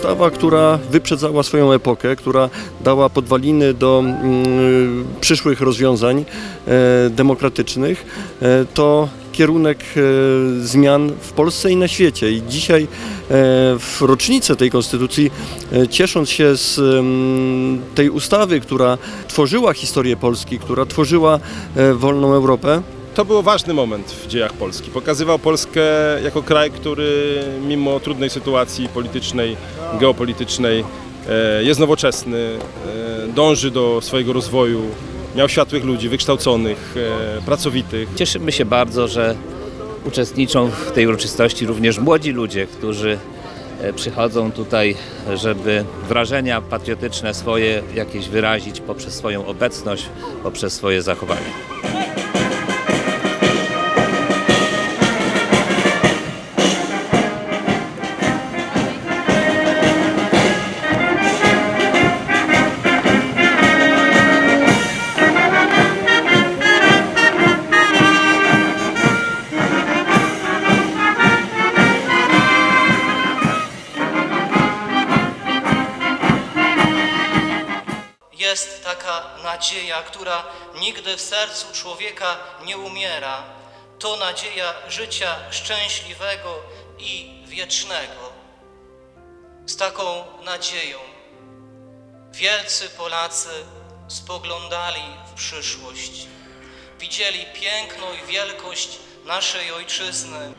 postawa, która wyprzedzała swoją epokę, która dała podwaliny do mm, przyszłych rozwiązań e, demokratycznych, e, to kierunek e, zmian w Polsce i na świecie. I dzisiaj w rocznicę tej konstytucji, ciesząc się z em, tej ustawy, która tworzyła historię Polski, która tworzyła wolną Europę, To był ważny moment w dziejach Polski. Pokazywał Polskę jako kraj, który mimo trudnej sytuacji politycznej, geopolitycznej e, jest nowoczesny, e, dąży do swojego rozwoju, miał światłych ludzi, wykształconych, e, pracowitych. Cieszymy się bardzo, że uczestniczą w tej uroczystości również młodzi ludzie, którzy przychodzą tutaj, żeby wrażenia patriotyczne swoje jakieś wyrazić poprzez swoją obecność, poprzez swoje zachowanie. jest taka nadzieja, która nigdy w sercu człowieka nie umiera. To nadzieja życia szczęśliwego i wiecznego. Z taką nadzieją wielcy Polacy spoglądali w przyszłość. Widzieli piękno i wielkość naszej ojczyzny.